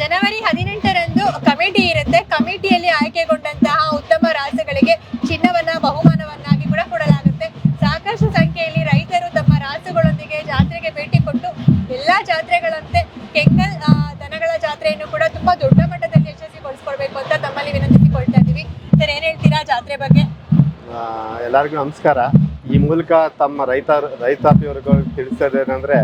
ಜನವರಿ ಹದಿನೆಂಟರಂದು ಕಮಿಟಿ ಇರುತ್ತೆ. ಕಮಿಟಿಯಲ್ಲಿ ಆಯ್ಕೆಗೊಂಡಂತಹ ಉತ್ತಮ ರಾಸುಗಳಿಗೆ ಚಿನ್ನವನ್ನ, ಬಹುಮಾನವನ್ನಾಗಿ ಕೂಡ ಕೊಡಲಾಗುತ್ತೆ. ಸಾಕಷ್ಟು ಸಂಖ್ಯೆಯಲ್ಲಿ ರೈತರು ತಮ್ಮ ರಾಸುಗಳೊಂದಿಗೆ ಜಾತ್ರೆಗೆ ಭೇಟಿ ಕೊಟ್ಟು ಎಲ್ಲಾ ಜಾತ್ರೆಗಳಂತೆ ಕೆಂಗಲ್ ದನಗಳ ಜಾತ್ರೆಯನ್ನು ಕೂಡ ತುಂಬಾ ದೊಡ್ಡ ಮಟ್ಟದಲ್ಲಿ ಯಶಸ್ವಿಗೊಳಿಸ್ಕೊಡ್ಬೇಕು ಅಂತ ತಮ್ಮಲ್ಲಿ ವಿನಂತಿಸಿಕೊಳ್ತಾ ಇದ್ದೀವಿ. ಸರ್, ಏನ್ ಹೇಳ್ತೀರಾ ಜಾತ್ರೆ ಬಗ್ಗೆ? ಎಲ್ಲರಿಗೂ ನಮಸ್ಕಾರ. ಈ ಮೂಲಕ ತಮ್ಮ ರೈತ ರೈತಾಪಿಯವರ್ಗಳು ತಿಳಿಸೋದೇನೆಂದ್ರೆ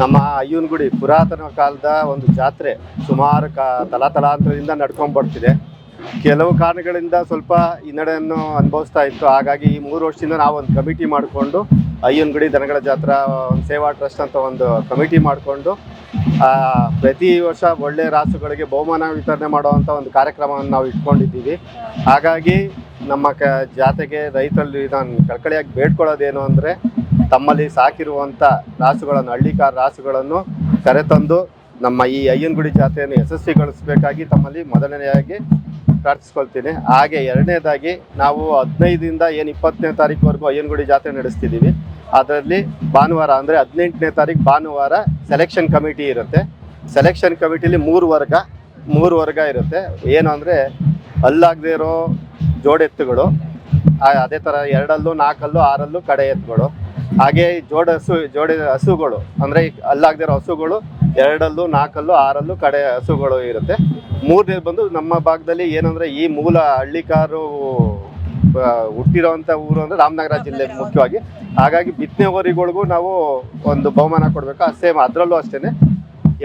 ನಮ್ಮ ಅಯ್ಯನಗುಡಿ ಪುರಾತನ ಕಾಲದ ಒಂದು ಜಾತ್ರೆ ಸುಮಾರು ಕಾ ತಲಾತಲಾಂತರದಿಂದ ನಡ್ಕೊಂಡ್ ಬರ್ತಿದೆ ಕೆಲವು ಕಾರಣಗಳಿಂದ ಸ್ವಲ್ಪ ಹಿನ್ನಡೆಯನ್ನು ಅನುಭವಿಸ್ತಾ ಇತ್ತು. ಹಾಗಾಗಿ ಈ ಮೂರು ವರ್ಷದಿಂದ ನಾವು ಒಂದು ಕಮಿಟಿ ಮಾಡಿಕೊಂಡು ಅಯ್ಯನಗುಡಿ ದನಗಳ ಜಾತ್ರಾ, ಒಂದು ಸೇವಾ ಟ್ರಸ್ಟ್ ಅಂತ ಒಂದು ಕಮಿಟಿ ಮಾಡಿಕೊಂಡು ಪ್ರತಿ ವರ್ಷ ಒಳ್ಳೆ ರಾಸುಗಳಿಗೆ ಬಹುಮಾನ ವಿತರಣೆ ಮಾಡುವಂಥ ಒಂದು ಕಾರ್ಯಕ್ರಮವನ್ನು ನಾವು ಇಟ್ಕೊಂಡಿದ್ದೀವಿ. ಹಾಗಾಗಿ ನಮ್ಮ ಕ ಜಾತೆಗೆ ರೈತರಲ್ಲಿ ನಾನು ಕಳ್ಕಳಿಯಾಗಿ ಬೇಡ್ಕೊಳ್ಳೋದೇನು ಅಂದರೆ ತಮ್ಮಲ್ಲಿ ಸಾಕಿರುವಂಥ ರಾಸುಗಳನ್ನು, ಹಳ್ಳಿಕಾರ ರಾಸುಗಳನ್ನು ಕರೆತಂದು ನಮ್ಮ ಈ ಅಯ್ಯನಗುಡಿ ಜಾತ್ರೆಯನ್ನು ಯಶಸ್ವಿಗೊಳಿಸಬೇಕಾಗಿ ತಮ್ಮಲ್ಲಿ ಮೊದಲನೆಯಾಗಿ ಪ್ರಾರ್ಥಿಸ್ಕೊಳ್ತೀನಿ. ಹಾಗೆ ಎರಡನೇದಾಗಿ ನಾವು ಹದಿನೈದರಿಂದ ಏನು ಇಪ್ಪತ್ತನೇ ತಾರೀಕುವರೆಗೂ ಅಯ್ಯನಗುಡಿ ಜಾತ್ರೆ ನಡೆಸ್ತಿದ್ದೀವಿ. ಅದರಲ್ಲಿ ಭಾನುವಾರ ಅಂದರೆ ಹದಿನೆಂಟನೇ ತಾರೀಕು ಭಾನುವಾರ ಸೆಲೆಕ್ಷನ್ ಕಮಿಟಿ ಇರುತ್ತೆ. ಸೆಲೆಕ್ಷನ್ ಕಮಿಟಿಲಿ ಮೂರು ವರ್ಗ ಮೂರು ವರ್ಗ ಇರುತ್ತೆ. ಏನು ಅಂದರೆ ಅಲ್ಲಾಗದೇ ಇರೋ ಜೋಡೆತ್ತುಗಳು ಅದೇ ಥರ ಎರಡಲ್ಲೂ, ನಾಲ್ಕಲ್ಲೂ, ಆರಲ್ಲೂ ಕಡೆ ಎತ್ತುಗಳು ಹಾಗೆ ಜೋಡ ಹಸು ಜೋಡಿ ಹಸುಗಳು ಅಂದರೆ ಅಲ್ಲಾಗದಿರೋ ಹಸುಗಳು ಎರಡಲ್ಲೂ ನಾಲ್ಕಲ್ಲೂ ಆರಲ್ಲೂ ಕಡೆ ಹಸುಗಳು ಇರುತ್ತೆ. ಮೂರನೇದು ಬಂದು ನಮ್ಮ ಭಾಗದಲ್ಲಿ ಏನಂದರೆ ಈ ಮೂಲ ಹಳ್ಳಿಕಾರು ಹುಟ್ಟಿರೋವಂಥ ಊರು ಅಂದರೆ ರಾಮನಗರ ಜಿಲ್ಲೆ ಮುಖ್ಯವಾಗಿ. ಹಾಗಾಗಿ ಬಿತ್ತನೆ ಹೋರಿಗಳಿಗೂ ನಾವು ಒಂದು ಬಹುಮಾನ ಕೊಡಬೇಕು. ಸೇಮ್ ಅದರಲ್ಲೂ ಅಷ್ಟೇ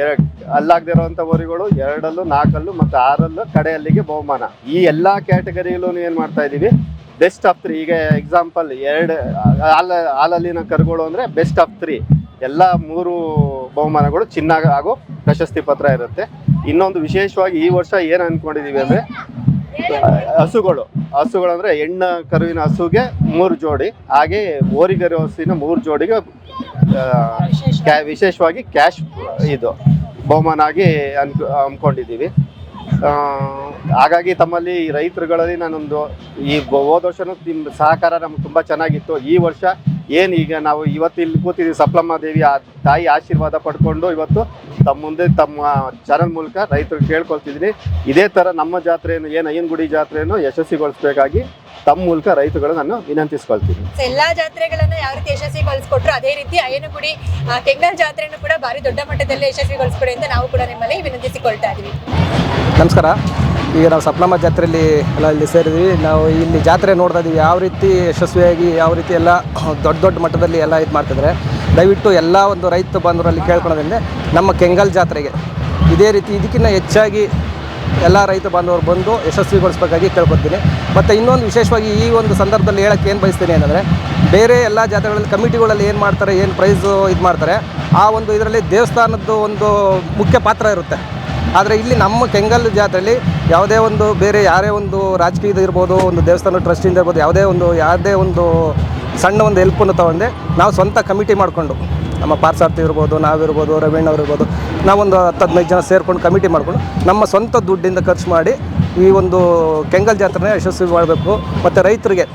ಎರಡು ಅಲ್ಲಾಗದೇ ಇರೋವಂಥ ಹೋರಿಗಳು ಎರಡಲ್ಲೂ ನಾಲ್ಕಲ್ಲೂ ಮತ್ತು ಆರಲ್ಲೂ ಕಡೆಯಲ್ಲಿಗೆ ಬಹುಮಾನ. ಈ ಎಲ್ಲ ಕ್ಯಾಟಗರಿಯಲ್ಲೂ ಏನು ಮಾಡ್ತಾ ಇದ್ದೀವಿ? ಬೆಸ್ಟ್ ಆಫ್ ತ್ರೀ ಈಗ ಎಕ್ಸಾಂಪಲ್ ಎರಡು, ಹಾಲ, ಹಾಲಲ್ಲಿನ ಕರುಗಳು ಅಂದರೆ ಬೆಸ್ಟ್ ಆಫ್ ತ್ರೀ ಎಲ್ಲ ಮೂರು ಬಹುಮಾನಗಳು ಚಿನ್ನ ಹಾಗೂ ಪ್ರಶಸ್ತಿ ಪತ್ರ ಇರುತ್ತೆ. ಇನ್ನೊಂದು ವಿಶೇಷವಾಗಿ ಈ ವರ್ಷ ಏನು ಅಂದ್ಕೊಂಡಿದ್ದೀವಿ ಅಂದರೆ, ಹಸುಗಳು. ಹಸುಗಳು ಅಂದರೆ ಹೆಣ್ಣು ಕರುವಿನ ಹಸುಗೆ ಮೂರು ಜೋಡಿ, ಹಾಗೆ ಓರಿಗರು ಹಸುವಿನ ಮೂರು ಜೋಡಿಗೆ ವಿಶೇಷವಾಗಿ ಕ್ಯಾಶ್ ಇದು ಬಹುಮಾನ ಆಗಿ ಅನ್ಕೊ ಹಮ್ಮಿಕೊಂಡಿದ್ದೀವಿ ಹಾಗಾಗಿ ತಮ್ಮಲ್ಲಿ ರೈತರುಗಳಲ್ಲಿ ನಾನೊಂದು ಈ ಹೋದ ವರ್ಷನೂ ನಿಮ್ಮ ಸಹಕಾರ ನಮ್ಗೆ ತುಂಬ ಚೆನ್ನಾಗಿತ್ತು. ಈ ವರ್ಷ ಏನು ಈಗ ನಾವು ಇವತ್ತು ಇಲ್ಲಿ ಕೂತಿದ್ದೀವಿ ಸಪ್ಲಮ್ಮ ದೇವಿ ಆ ತಾಯಿ ಆಶೀರ್ವಾದ ಪಡ್ಕೊಂಡು ಇವತ್ತು ತಮ್ಮ ಮುಂದೆ ತಮ್ಮ ಚಾನಲ್ ಮೂಲಕ ರೈತರು ಕೇಳ್ಕೊಳ್ತಿದ್ದೀನಿ. ಇದೇ ಥರ ನಮ್ಮ ಜಾತ್ರೆಯನ್ನು ಏನು ಅಯ್ಯನಗುಡಿ ಜಾತ್ರೆಯನ್ನು ಯಶಸ್ವಿಗೊಳಿಸಬೇಕಾಗಿ ತಮ್ಮ ಮೂಲಕ ರೈತರುಗಳು ನಾನು ವಿನಂತಿಸ್ಕೊಳ್ತೀನಿ. ಸೊ ಎಲ್ಲಾ ಜಾತ್ರೆಗಳನ್ನ ಯಾವ ರೀತಿ ಯಶಸ್ವಿಗೊಳಿಸ್ಕೊಟ್ರು ಅದೇ ರೀತಿ ಅಯ್ಯನಗುಡಿ ಆ, ಕೆಂಗಲ್ ಜಾತ್ರೆಯನ್ನು ಕೂಡ ಭಾರಿ ದೊಡ್ಡ ಮಟ್ಟದಲ್ಲಿ ಯಶಸ್ವಿಗೊಳಿಸ್ಕೊಡಿ ಅಂತ ನಾವು ಕೂಡ ನಿಮ್ಮಲ್ಲಿ ವಿನಂತಿಸಿಕೊಳ್ತಾ ಇದ್ದೀವಿ. ನಮಸ್ಕಾರ. ಈಗ ನಾವು ಸಪ್ನಮ್ಮ ಜಾತ್ರೆಯಲ್ಲಿ ಎಲ್ಲ ಇಲ್ಲಿ ಸೇರಿದ್ವಿ. ನಾವು ಇಲ್ಲಿ ಜಾತ್ರೆ ನೋಡ್ತಾ ಇದ್ದೀವಿ. ಯಾವ ರೀತಿ ಯಶಸ್ವಿಯಾಗಿ, ಯಾವ ರೀತಿ ಎಲ್ಲ ದೊಡ್ಡ ದೊಡ್ಡ ಮಟ್ಟದಲ್ಲಿ ಎಲ್ಲ ಇದು ಮಾಡ್ತಿದ್ದಾರೆ. ದಯವಿಟ್ಟು ಎಲ್ಲ ಒಂದು ರೈತ ಬಾಂಧವರಲ್ಲಿ ಕೇಳ್ಕೊಳೋದ್ರಿಂದ ನಮ್ಮ ಕೆಂಗಲ್ ಜಾತ್ರೆಗೆ ಇದೇ ರೀತಿ ಇದಕ್ಕಿಂತ ಹೆಚ್ಚಾಗಿ ಎಲ್ಲ ರೈತ ಬಾಂಧವರು ಬಂದು ಯಶಸ್ವಿಗೊಳಿಸ್ಬೇಕಾಗಿ ಕೇಳ್ಕೊತೀನಿ ಮತ್ತು ಇನ್ನೊಂದು ವಿಶೇಷವಾಗಿ ಈ ಒಂದು ಸಂದರ್ಭದಲ್ಲಿ ಹೇಳೋಕ್ಕೆ ಏನು ಬಯಸ್ತೀನಿ ಏನಂದರೆ ಬೇರೆ ಎಲ್ಲ ಜಾತ್ರೆಗಳಲ್ಲಿ ಕಮಿಟಿಗಳಲ್ಲಿ ಏನು ಮಾಡ್ತಾರೆ, ಏನು ಪ್ರೈಸು ಇದು ಮಾಡ್ತಾರೆ, ಆ ಒಂದು ಇದರಲ್ಲಿ ದೇವಸ್ಥಾನದ್ದು ಒಂದು ಮುಖ್ಯ ಪಾತ್ರ ಇರುತ್ತೆ. ಆದರೆ ಇಲ್ಲಿ ನಮ್ಮ ಕೆಂಗಲ್ ಜಾತ್ರೆಯಲ್ಲಿ ಯಾವುದೇ ಒಂದು ಬೇರೆ ಯಾರೇ ಒಂದು ರಾಜಕೀಯದ ಇರ್ಬೋದು, ಒಂದು ದೇವಸ್ಥಾನ ಟ್ರಸ್ಟಿಂದ ಇರ್ಬೋದು, ಯಾವುದೇ ಒಂದು ಯಾವುದೇ ಒಂದು ಸಣ್ಣ ಒಂದು ಹೆಲ್ಪನ್ನು ತಗೊಂಡೆ. ನಾವು ಸ್ವಂತ ಕಮಿಟಿ ಮಾಡಿಕೊಂಡು, ನಮ್ಮ ಪಾರ್ಸಾರ್ಥಿ ಇರ್ಬೋದು, ನಾವಿರ್ಬೋದು, ರವೀಣ್ ಇರ್ಬೋದು ನಾವೊಂದು ಹತ್ತು ಹದಿನೈದು ಜನ ಸೇರ್ಕೊಂಡು ಕಮಿಟಿ ಮಾಡಿಕೊಂಡು ನಮ್ಮ ಸ್ವಂತ ದುಡ್ಡಿಂದ ಖರ್ಚು ಮಾಡಿ ಈ ಒಂದು ಕೆಂಗಲ್ ಜಾತ್ರೆನ ಯಶಸ್ವಿ ಮಾಡಬೇಕು. ಮತ್ತು ರೈತರಿಗೆ,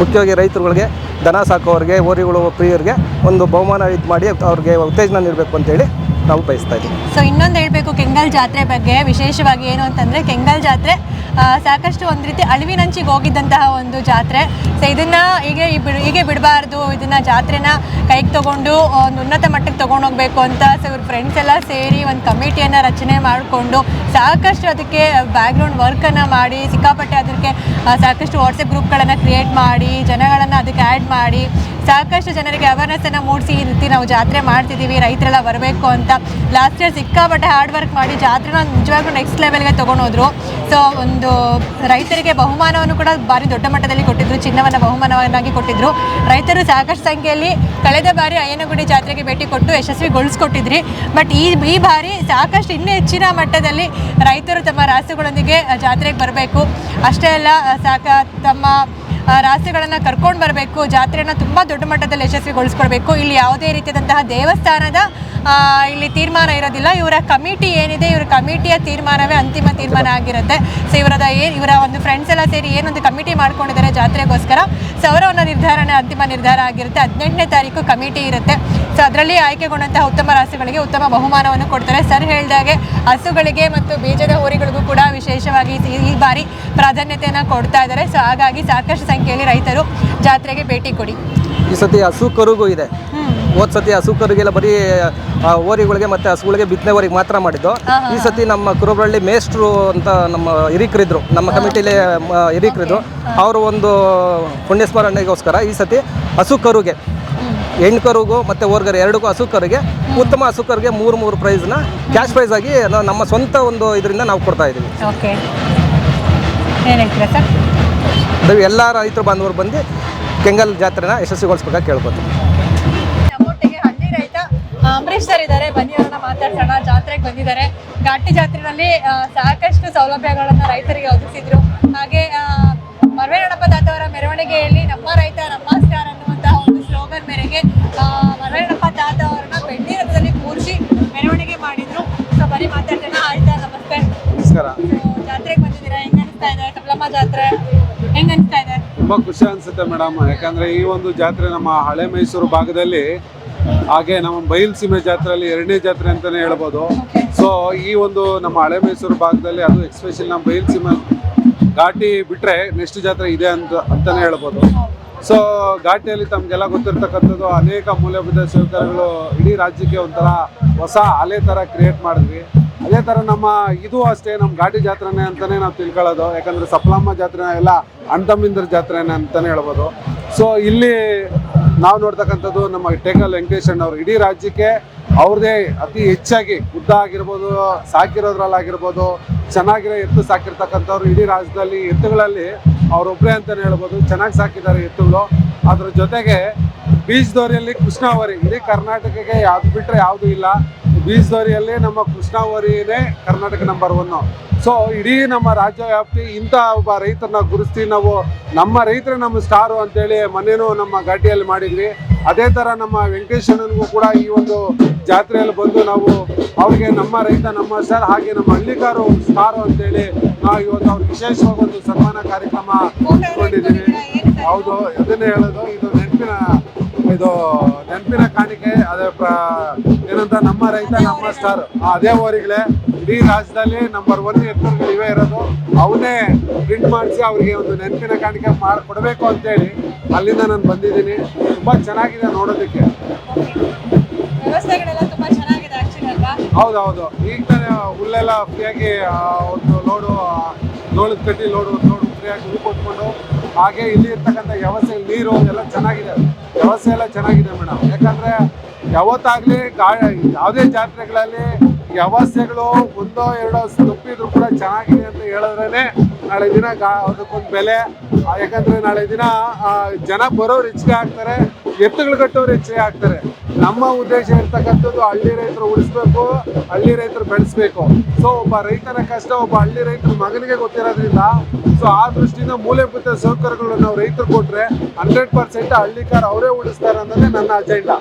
ಮುಖ್ಯವಾಗಿ ರೈತರುಗಳಿಗೆ, ದನ ಸಾಕೋರಿಗೆ ಓರಿಗಳು ಪ್ರಿಯರಿಗೆ ಒಂದು ಬಹುಮಾನ ಇದು ಮಾಡಿ ಅವ್ರಿಗೆ ಉತ್ತೇಜನ ನೀಡಬೇಕು ಅಂತೇಳಿ ನಾವು ಬಯಸ್ತಾ ಇದ್ದೀವಿ. ಸೊ ಇನ್ನೊಂದು ಹೇಳಬೇಕು, ಕೆಂಗಲ್ ಜಾತ್ರೆ ಬಗ್ಗೆ. ವಿಶೇಷವಾಗಿ ಏನು ಅಂತಂದರೆ, ಕೆಂಗಲ್ ಜಾತ್ರೆ ಸಾಕಷ್ಟು ಒಂದು ರೀತಿ ಅಳಿವಿನಂಚಿಗೆ ಹೋಗಿದ್ದಂತಹ ಒಂದು ಜಾತ್ರೆ. ಸೊ ಇದನ್ನು ಹೀಗೆ ಬಿಡು, ಹೀಗೆ ಬಿಡಬಾರ್ದು. ಇದನ್ನು ಜಾತ್ರೆನ ಕೈಗೆ ತೊಗೊಂಡು, ಒಂದು ಉನ್ನತ ಮಟ್ಟಕ್ಕೆ ತೊಗೊಂಡು ಹೋಗಬೇಕು ಅಂತ. ಸೊ ಇವ್ರ ಫ್ರೆಂಡ್ಸ್ ಎಲ್ಲ ಸೇರಿ ಒಂದು ಕಮಿಟಿಯನ್ನು ರಚನೆ ಮಾಡಿಕೊಂಡು, ಸಾಕಷ್ಟು ಅದಕ್ಕೆ ಬ್ಯಾಕ್ಗ್ರೌಂಡ್ ವರ್ಕನ್ನು ಮಾಡಿ, ಸಿಕ್ಕಾಪಟ್ಟೆ ಸಾಕಷ್ಟು ವಾಟ್ಸಪ್ ಗ್ರೂಪ್ಗಳನ್ನು ಕ್ರಿಯೇಟ್ ಮಾಡಿ, ಜನಗಳನ್ನು ಅದಕ್ಕೆ ಆ್ಯಡ್ ಮಾಡಿ, ಸಾಕಷ್ಟು ಜನರಿಗೆ ಅವೇರ್ನೆಸ್ಸನ್ನು ಮೂಡಿಸಿ ಈ ರೀತಿ ನಾವು ಜಾತ್ರೆ ಮಾಡ್ತಿದ್ದೀವಿ ರೈತರೆಲ್ಲ ಬರಬೇಕು ಅಂತ. ಲಾಸ್ಟ್ ಇಯರ್ ಸಿಕ್ಕಾಪಟ್ಟೆ ಹಾರ್ಡ್ ವರ್ಕ್ ಮಾಡಿ ಜಾತ್ರೆನ ನಿಜವಾಗ್ಲೂ ನೆಕ್ಸ್ಟ್ ಲೆವೆಲ್ಗೆ ತೊಗೊಂಡೋದ್ರು. ಸೊ ಒಂದು ರೈತರಿಗೆ ಬಹುಮಾನವನ್ನು ಕೂಡ ಭಾರಿ ದೊಡ್ಡ ಮಟ್ಟದಲ್ಲಿ ಕೊಟ್ಟಿದ್ರು, ಚಿನ್ನವನ್ನು ಬಹುಮಾನವನ್ನಾಗಿ ಕೊಟ್ಟಿದ್ರು. ರೈತರು ಸಾಕಷ್ಟು ಸಂಖ್ಯೆಯಲ್ಲಿ ಕಳೆದ ಬಾರಿ ಅಯ್ಯನಗುಡಿ ಜಾತ್ರೆಗೆ ಭೇಟಿ ಕೊಟ್ಟು ಯಶಸ್ವಿಗೊಳಿಸ್ಕೊಟ್ಟಿದ್ರಿ. ಬಟ್ ಈ ಈ ಬಾರಿ ಸಾಕಷ್ಟು ಇನ್ನೂ ಹೆಚ್ಚಿನ ಮಟ್ಟದಲ್ಲಿ ರೈತರು ತಮ್ಮ ರಾಸುಗಳೊಂದಿಗೆ ಜಾತ್ರೆಗೆ ಬರಬೇಕು. ಅಷ್ಟೇ ಅಲ್ಲ ಸಾಕ ತಮ್ಮ ಆ, ರಾಸುಗಳನ್ನ ಕರ್ಕೊಂಡು ಬರಬೇಕು, ಜಾತ್ರೆಯನ್ನು ತುಂಬ ದೊಡ್ಡ ಮಟ್ಟದಲ್ಲಿ ಯಶಸ್ವಿಗೊಳಿಸ್ಕೊಡ್ಬೇಕು. ಇಲ್ಲಿ ಯಾವುದೇ ರೀತಿಯಾದಂತಹ ದೇವಸ್ಥಾನದ ಇಲ್ಲಿ ತೀರ್ಮಾನ ಇರೋದಿಲ್ಲ. ಇವರ ಕಮಿಟಿ ಏನಿದೆ, ಇವರ ಕಮಿಟಿಯ ತೀರ್ಮಾನವೇ ಅಂತಿಮ ತೀರ್ಮಾನ ಆಗಿರುತ್ತೆ. ಸೊ ಇವರದ ಏನು, ಇವರ ಒಂದು ಫ್ರೆಂಡ್ಸ್ ಎಲ್ಲ ಸೇರಿ ಏನೊಂದು ಕಮಿಟಿ ಮಾಡ್ಕೊಂಡಿದ್ದಾರೆ ಜಾತ್ರೆಗೋಸ್ಕರ ಸೊ ಅವರ ಒಂದು ನಿರ್ಧಾರನೇ ಅಂತಿಮ ನಿರ್ಧಾರ ಆಗಿರುತ್ತೆ. ಹದಿನೆಂಟನೇ ತಾರೀಕು ಕಮಿಟಿ ಇರುತ್ತೆ. ಸೊ ಅದರಲ್ಲಿ ಆಯ್ಕೆಗೊಂಡಂತಹ ಉತ್ತಮ ರಾಸುಗಳಿಗೆ ಉತ್ತಮ ಬಹುಮಾನವನ್ನು ಕೊಡ್ತಾರೆ. ಸರ್ ಹೇಳಿದಾಗೆ ಹಸುಗಳಿಗೆ ಮತ್ತು ಬೀಜದ ಹೋರಿಗಳಿಗೂ ಕೂಡ ವಿಶೇಷವಾಗಿ ಈ- ಈ ಬಾರಿ ಪ್ರಾಧಾನ್ಯತೆಯನ್ನು ಕೊಡ್ತಾ ಇದ್ದಾರೆ. ಸೊ ಹಾಗಾಗಿ ಸಾಕಷ್ಟು ಸಂಖ್ಯೆಯಲ್ಲಿ ರೈತರು ಜಾತ್ರೆಗೆ ಭೇಟಿ ಕೊಡಿ. ಈ ಸತಿ ಹಸು ಕರುಗೂ ಇದೆ. ಹೋದ್ ಸತಿ ಹಸು ಕರುಗೆಲ್ಲ ಬರೀ ಓರಿಗಳಿಗೆ ಮತ್ತೆ ಹಸುಗಳಿಗೆ ಬಿತ್ತನೆ ಓರಿಗೆ ಮಾತ್ರ ಮಾಡಿದ್ದು. ಈ ಸತಿ ನಮ್ಮ ಕುರುಬಳ್ಳಿ ಮೇಸ್ಟ್ರು ಅಂತ ನಮ್ಮ ಹಿರಿಕರಿದ್ರು ನಮ್ಮ ಕಮಿಟಿಲಿ ಹಿರಿಕರಿದ್ರು. ಅವರು ಒಂದು ಪುಣ್ಯಸ್ಮರಣೆಗೋಸ್ಕರ ಈ ಸತಿ ಹಸು ಕರುಗೆ ಹೆಣ್ಣು ಕರುಗೂ ಮತ್ತು ಓರ್ಗರು ಎರಡಕ್ಕೂ ಹಸು ಕರುಗೆ ಉತ್ತಮ ಹಸು ಕರುಗೆ ಮೂರು ಮೂರು ಪ್ರೈಸ್ನ ಕ್ಯಾಶ್ ಪ್ರೈಸ್ ಆಗಿ ನಮ್ಮ ಸ್ವಂತ ಒಂದು ಇದರಿಂದ ನಾವು ಕೊಡ್ತಾ ಇದ್ದೀವಿ. Okay sir? ದಯವು ಎಲ್ಲ ರೈತರು ಬಾಂಧವರು ಬಂದು ಕೆಂಗಲ್ ಜಾತ್ರೆನ ಯಶಸ್ವಿಗೊಳಿಸ್ಬೇಕಾಗಿ ಕೇಳ್ಕೊತೀವಿ. ಅಂಬರೀಶ್ ಸರ್ ಇದ್ದಾರೆ. ಬನ್ನಿ ಅವ್ರನ್ನ ಮಾತಾಡ್ಸೋಣ. ಜಾತ್ರೆಗೆ ಬಂದಿದ್ದಾರೆ. ಘಾಟಿ ಜಾತ್ರೆನಲ್ಲಿ ಸಾಕಷ್ಟು ಸೌಲಭ್ಯಗಳನ್ನ ರೈತರಿಗೆ ಒದಗಿಸಿದ್ರು. ಹಾಗೆ ಮರವೇಣಪ್ಪ ತಾತವರ ಮೆರವಣಿಗೆಯಲ್ಲಿ ನಮ್ಮ ರೈತ ನಮ್ಮ ಸ್ಟಾರ್ ಅನ್ನುವಂತಹ ಒಂದು ಸ್ಲೋಗನ್ ಮೇರೆಗೆ ಮರವೇಣಪ್ಪ ತಾತ ಅವರನ್ನ ಬೆಣ್ಣಿ ರಥದಲ್ಲಿ ಕೂರಿಸಿ ಮೆರವಣಿಗೆ ಮಾಡಿದ್ರು. ಸೊ ಬರೀ ಮಾತಾಡ್ತೇನೆ ಆಯ್ತಾ ನಮಸ್ತೆ. ನಮಸ್ಕಾರ. ಜಾತ್ರೆಗೆ ಬಂದಿದ್ದೀರಾ? ಹೆಂಗ ಅನಿಸ್ತಾ ಇದೆ? ಕಮಲಮ್ಮ ಜಾತ್ರೆ? ತುಂಬಾ ಖುಷಿ ಅನಿಸುತ್ತೆ ಮೇಡಮ್. ಯಾಕಂದ್ರೆ ಈ ಒಂದು ಜಾತ್ರೆ ನಮ್ಮ ಹಳೆ ಮೈಸೂರು ಭಾಗದಲ್ಲಿ, ಹಾಗೆ ನಮ್ಮ ಬಯಲು ಜಾತ್ರೆಯಲ್ಲಿ ಎರಡನೇ ಜಾತ್ರೆ ಅಂತಾನೆ ಹೇಳ್ಬೋದು. ಸೊ ಈ ಒಂದು ನಮ್ಮ ಹಳೆ ಮೈಸೂರು ಭಾಗದಲ್ಲಿ ಅದು ಎಕ್ಸ್ಪೆಷಲ್ ನಮ್ಮ ಬಯಲು ಸೀಮೆ ಘಾಟಿ ಬಿಟ್ರೆ ನೆಕ್ಸ್ಟ್ ಜಾತ್ರೆ ಇದೆ ಅಂತ, ಅಂತಾನೆ ಹೇಳ್ಬೋದು. ಸೊ ಘಾಟಿಯಲ್ಲಿ ತಮಗೆಲ್ಲ ಗೊತ್ತಿರ್ತಕ್ಕಂಥದ್ದು ಅನೇಕ ಮೂಲಭೂತ ಸೌಕರ್ಯಗಳು ಇಡೀ ರಾಜ್ಯಕ್ಕೆ ಒಂಥರ ಹೊಸ ಅಲೆ ಥರ ಕ್ರಿಯೇಟ್ ಮಾಡಿದ್ವಿ. ಅದೇ ಥರ ನಮ್ಮ ಇದು ಅಷ್ಟೇ ನಮ್ಮ ಘಾಟಿ ಜಾತ್ರೆನೇ ಅಂತಾನೆ ನಾವು ತಿಳ್ಕೊಳ್ಳೋದು. ಯಾಕಂದ್ರೆ ಸಪ್ಲಮ್ಮ ಜಾತ್ರೆ ಎಲ್ಲ ಅಣ್ತಮ್ಮಿಂದ್ರ ಜಾತ್ರೆನೇ ಅಂತಾನೆ ಹೇಳ್ಬೋದು. ಸೊ ಇಲ್ಲಿ ನಾವು ನೋಡ್ತಕ್ಕಂಥದ್ದು ನಮ್ಮ ಟೇಕಲ್ ವೆಂಕಟೇಶ್ ಅಣ್ಣವ್ರು ಇಡೀ ರಾಜ್ಯಕ್ಕೆ ಅವ್ರದೇ ಅತಿ ಹೆಚ್ಚಾಗಿ ಉದ್ದ ಆಗಿರ್ಬೋದು ಸಾಕಿರೋದ್ರಲ್ಲಾಗಿರ್ಬೋದು ಚೆನ್ನಾಗಿರೋ ಎತ್ತು ಸಾಕಿರ್ತಕ್ಕಂಥವ್ರು ಇಡೀ ರಾಜ್ಯದಲ್ಲಿ, ಎತ್ತುಗಳಲ್ಲಿ ಅವರೊಬ್ಬರೇ ಅಂತಲೇ ಹೇಳ್ಬೋದು. ಚೆನ್ನಾಗಿ ಸಾಕಿದ್ದಾರೆ ಎತ್ತುಗಳು. ಅದ್ರ ಜೊತೆಗೆ ಬೀಜದೋರಿಯಲ್ಲಿ ಕೃಷ್ಣಾವರಿ. ಇಡೀ ಕರ್ನಾಟಕಕ್ಕೆ ಯಾವ್ದು ಬಿಟ್ಟರೆ ಯಾವುದೂ ಇಲ್ಲ. ಬೀಜದೋರಿಯಲ್ಲಿ ನಮ್ಮ ಕೃಷ್ಣಾವರಿನೇ ಕರ್ನಾಟಕ ನಂಬರ್ ಒನ್ನು ಸೊ ಇಡೀ ನಮ್ಮ ರಾಜ್ಯ ವ್ಯಾಪ್ತಿ ಇಂಥ ಒಬ್ಬ ರೈತರನ್ನ ಗುರುಸ್ತೀವಿ ನಾವು ನಮ್ಮ ರೈತರು ನಮ್ಮ ಸ್ಟಾರು ಅಂತೇಳಿ ಮನೇನೂ ನಮ್ಮ ಘಾಟಿಯಲ್ಲಿ ಮಾಡಿದ್ವಿ. ಅದೇ ಥರ ನಮ್ಮ ವೆಂಕಟೇಶ್ವರನಿಗೂ ಕೂಡ ಈ ಒಂದು ಜಾತ್ರೆಯಲ್ಲಿ ಬಂದು ನಾವು ಅವ್ರಿಗೆ ನಮ್ಮ ರೈತ ನಮ್ಮ ಸ್ಟಾರ್ ಹಾಗೆ ನಮ್ಮ ಹಳ್ಳಿಕಾರು ಸ್ಟಾರು ಅಂತೇಳಿ ನಾವು ಇವತ್ತು ಅವ್ರಿಗೆ ವಿಶೇಷವಾಗಿ ಒಂದು ಸನ್ಮಾನ ಕಾರ್ಯಕ್ರಮ ಹೌದು ಅದನ್ನೇ ಹೇಳೋದು. ಇದು ನೆನಪಿನ ಇದು ನೆನಪಿನ ಕಾಣಿಕೆ ಅದೇ ಏನಂತ ನಮ್ಮ ರೈತ ನಮ್ಮ ಸ್ಟಾರ್ ಅದೇ ಊರಿಗಳೇ ಇಡೀ ರಾಜ್ಯದಲ್ಲಿ ನಂಬರ್ ಒನ್ ಎತ್ತರಗಳು ಇವೇ ಇರೋದು. ಅವನ್ನೇ ಪ್ರಿಂಟ್ ಮಾಡಿಸಿ ಅವರಿಗೆ ಒಂದು ನೆನಪಿನ ಕಾಣಿಕೆ ಮಾಡಿಕೊಡ್ಬೇಕು ಅಂತೇಳಿ ಅಲ್ಲಿಂದ ನಾನು ಬಂದಿದ್ದೀನಿ. ತುಂಬಾ ಚೆನ್ನಾಗಿದೆ ನೋಡೋದಕ್ಕೆ. ಹೌದೌದು. ಈಗ ತಾನೇ ಹುಲ್ಲೆಲ್ಲ ಫ್ರೀಯಾಗಿ ಒಂದು ಲೋಡು ಲೋಳದ ಕಟ್ಟಿ ಲೋಡು ಲೋಡು ಫ್ರೀಯಾಗಿ ಹೂ ಕೊಟ್ಕೊಂಡು ಹಾಗೆ ಇಲ್ಲಿ ಇರ್ತಕ್ಕಂಥ ವ್ಯವಸ್ಥೆ, ನೀರು, ಎಲ್ಲ ಚೆನ್ನಾಗಿದೆ. ವ್ಯವಸ್ಥೆ ಎಲ್ಲ ಚೆನ್ನಾಗಿದೆ ಮೇಡಮ್ ಯಾಕಂದ್ರೆ ಯಾವತ್ತಾಗಲಿ ಗಾ ಯಾವುದೇ ಜಾತ್ರೆಗಳಲ್ಲಿ ವ್ಯವಸ್ಥೆಗಳು ಒಂದೋ ಎರಡೋ ತಪ್ಪಿದ್ರು ಕೂಡ ಚೆನ್ನಾಗಿದೆ ಅಂತ ಹೇಳಿದ್ರೇನೆ ನಾಳೆ ದಿನ ಗಾ, ಅದಕ್ಕೊಂದು ಬೆಲೆ. ಯಾಕಂದರೆ ನಾಳೆ ದಿನ ಜನ ಬರೋರು ಹೆಚ್ಚಿಗೆ ಆಗ್ತಾರೆ, ಎತ್ತುಗಳು ಕಟ್ಟೋರು ಹೆಚ್ಚಿಗೆ ಆಗ್ತಾರೆ. ನಮ್ಮ ಉದ್ದೇಶ ಇರ್ತಕ್ಕಂಥದ್ದು ಹಳ್ಳಿ ರೈತರು ಉಳಿಸ್ಬೇಕು, ಹಳ್ಳಿ ರೈತರು ಬೆಳೆಸ್ಬೇಕು. ಸೊ ಒಬ್ಬ ರೈತನ ಕಷ್ಟ, ಒಬ್ಬ ಹಳ್ಳಿ ರೈತರ ಮಗನಿಗೆ ಗೊತ್ತಿರೋದ್ರಿಂದ ಸೊ ಆ ದೃಷ್ಟಿಯಿಂದ ಮೂಲಭೂತ ಸೌಕರ್ಯಗಳು ನಾವು ರೈತರು ಕೊಟ್ರೆ ಹಂಡ್ರೆಡ್ ಪರ್ಸೆಂಟ್ ಹಳ್ಳಿಕಾರ ಅವರೇ ಉಳಿಸ್ತಾರೆ ಅನ್ನೋದೇ ನನ್ನ ಅಜೆಂಡಾ